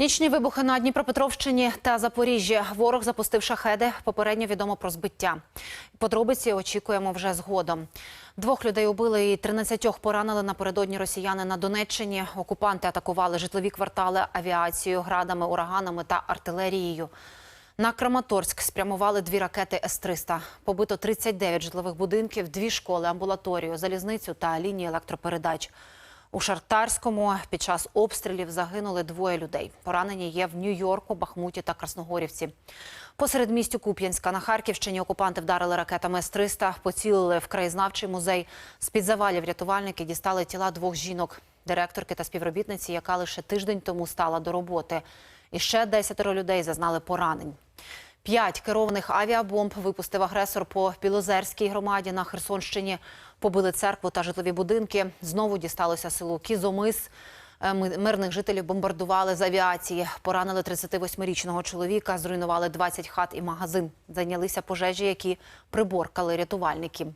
Нічні вибухи на Дніпропетровщині та Запоріжжі. Ворог запустив шахеди. Попередньо відомо про збиття. Подробиці очікуємо вже згодом. Двох людей убили і 13 поранили напередодні росіяни на Донеччині. Окупанти атакували житлові квартали авіацією, градами, ураганами та артилерією. На Краматорськ спрямували дві ракети С-300. Побито 39 житлових будинків, дві школи, амбулаторію, залізницю та лінії електропередач. У Шартарському під час обстрілів загинули двоє людей. Поранені є в Нью-Йорку, Бахмуті та Красногорівці. Посеред містю Куп'янська на Харківщині окупанти вдарили ракетами С-300, поцілили в краєзнавчий музей. З-під завалів рятувальники дістали тіла двох жінок, директорки та співробітниці, яка лише тиждень тому стала до роботи. І ще десятеро людей зазнали поранень. П'ять керованих авіабомб випустив агресор по Білозерській громаді на Херсонщині. Побили церкву та житлові будинки. Знову дісталося селу Кізомис. Е, Мирних жителів бомбардували з авіації. Поранили 38-річного чоловіка, зруйнували 20 хат і магазин. Зайнялися пожежі, які приборкали рятувальники.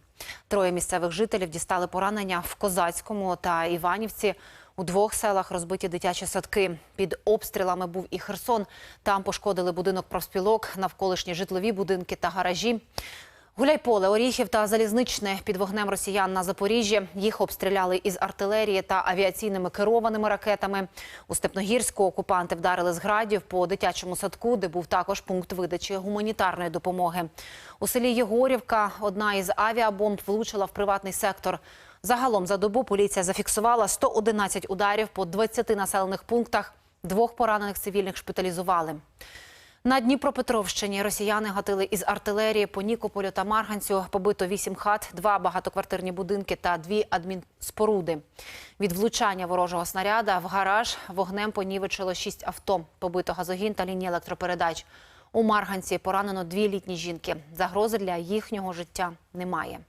Троє місцевих жителів дістали поранення в Козацькому та Іванівці. У двох селах розбиті дитячі садки. Під обстрілами був і Херсон. Там пошкодили будинок профспілок, навколишні житлові будинки та гаражі. Гуляйполе, Оріхів та Залізничне під вогнем росіян на Запоріжжі. Їх обстріляли із артилерії та авіаційними керованими ракетами. У Степногірську окупанти вдарили з градів по дитячому садку, де був також пункт видачі гуманітарної допомоги. У селі Єгорівка одна із авіабомб влучила в приватний сектор. Загалом за добу поліція зафіксувала 111 ударів по 20 населених пунктах. Двох поранених цивільних шпиталізували. На Дніпропетровщині росіяни гатили із артилерії по Нікополю та Марганцю. Побито вісім хат, два багатоквартирні будинки та дві адмінспоруди. Від влучання ворожого снаряда в гараж вогнем понівечило шість авто. Побито газогін та лінії електропередач. У Марганці поранено дві літні жінки. Загрози для їхнього життя немає.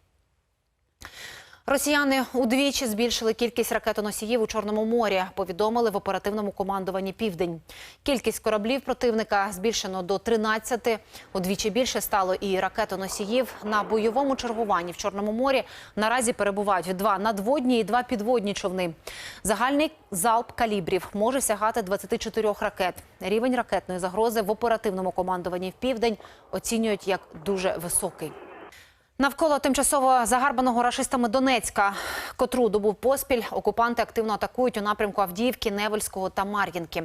Росіяни удвічі збільшили кількість ракетоносіїв у Чорному морі. Повідомили в оперативному командуванні Південь. Кількість кораблів противника збільшено до 13. Удвічі більше стало і ракетоносіїв на бойовому чергуванні в Чорному морі. Наразі перебувають два надводні і два підводні човни. Загальний залп калібрів може сягати 24 ракет. Рівень ракетної загрози в оперативному командуванні в Південь оцінюють як дуже високий. Навколо тимчасово загарбаного рашистами Донецька, котру добу поспіль окупанти активно атакують у напрямку Авдіївки, Невельського та Мар'їнки.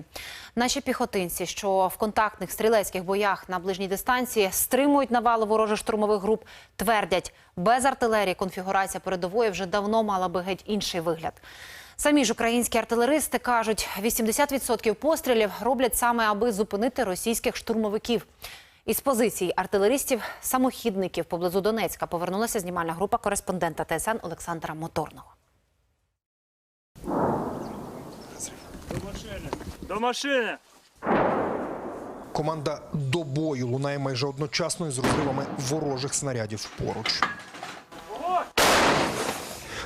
Наші піхотинці, що в контактних стрілецьких боях на ближній дистанції стримують навали ворожих штурмових груп, твердять, без артилерії конфігурація передової вже давно мала би геть інший вигляд. Самі ж українські артилеристи кажуть, 80% пострілів роблять саме аби зупинити російських штурмовиків. Із позицій артилеристів-самохідників поблизу Донецька повернулася знімальна група кореспондента ТСН Олександра Моторного. До машини. До машини. Команда до бою лунає майже одночасно із розривами ворожих снарядів поруч.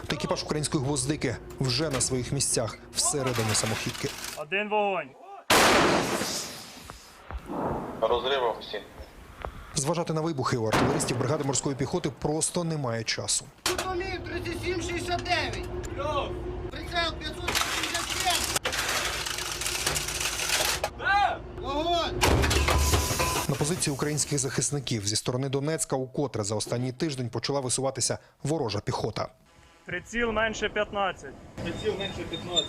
Та екіпаж української гвоздики вже на своїх місцях всередині самохідки. Один вогонь. Розрива всі. Зважати на вибухи у артилеристів бригади морської піхоти просто немає часу. Контролюю 3769. Прицел 567. Вогонь! На позиції українських захисників зі сторони Донецька укотре за останній тиждень почала висуватися ворожа піхота. Приціл менше 15. Приціл менше 15.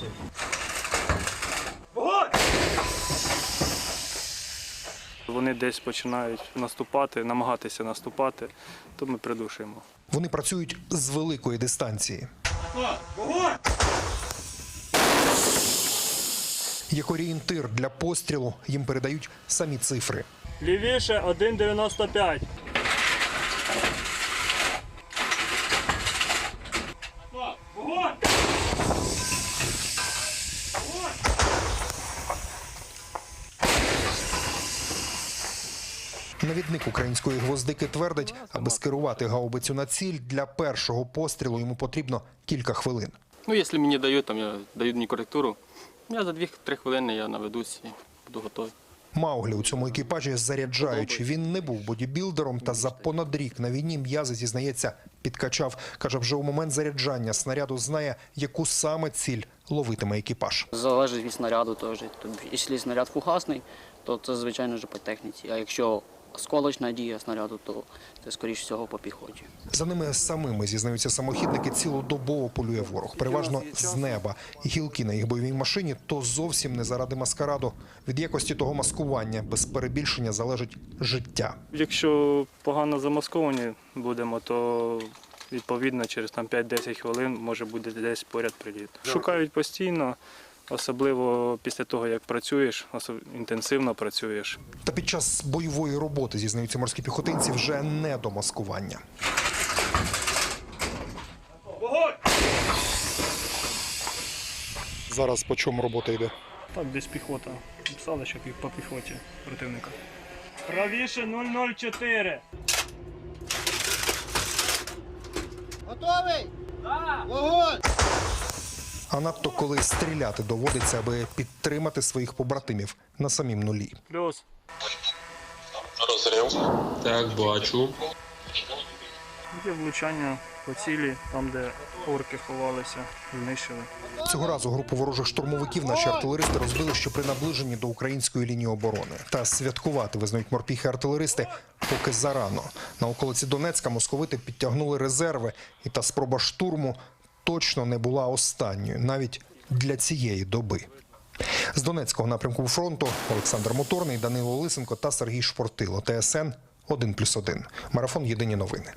Вони десь починають наступати, намагатися наступати, то ми придушуємо. Вони працюють з великої дистанції. Як орієнтир для пострілу їм передають самі цифри. Лівіше 1,95. Вогонь! Навідник української гвоздики твердить, аби скерувати гаубицю на ціль для першого пострілу йому потрібно кілька хвилин. Ну, якщо мені дають, там я дають мені коректуру, я за 2-3 хвилини я наведусь і буду готовий. Мауглі у цьому екіпажі заряджаючи. Він не був бодібілдером та за понад рік на війні м'язи зізнається, підкачав. Каже, вже у момент заряджання снаряду знає, яку саме ціль ловитиме екіпаж. Залежить від снаряду теж. Тобто, якщо снаряд фугасний, то це звичайно вже по техніці. А якщо осколочна дія снаряду, то це скоріш всього по піхоті. За ними самими зізнаються самохідники цілодобово полює ворог, переважно з неба. І гілки на їх бойовій машині то зовсім не заради маскараду. Від якості того маскування без перебільшення залежить життя. Якщо погано замасковані будемо, то відповідно через там 5-10 хвилин може бути десь поряд приліт. Шукають постійно, особливо після того, як працюєш, інтенсивно працюєш. Та під час бойової роботи зізнаються морські піхотинці вже не до маскування. Зараз по чому робота йде? Так, десь піхота. Писали, що по піхоті противника. Правіше 004. Готовий? Вогонь! А надто коли стріляти доводиться, аби підтримати своїх побратимів на самім нулі. Плюс. Розрив. Так, бачу. Є влучання по цілі, там, де орки ховалися, знищили. Цього разу групу ворожих штурмовиків наші артилеристи розбили, що при наближенні до української лінії оборони. Та святкувати визнають морпіхи артилеристи поки зарано. На околиці Донецька московити підтягнули резерви, і та спроба штурму точно не була останньою, навіть для цієї доби. З Донецького напрямку фронту Олександр Моторний, Данило Лисенко та Сергій Шпортило. ТСН 1+,1. Марафон Єдині новини.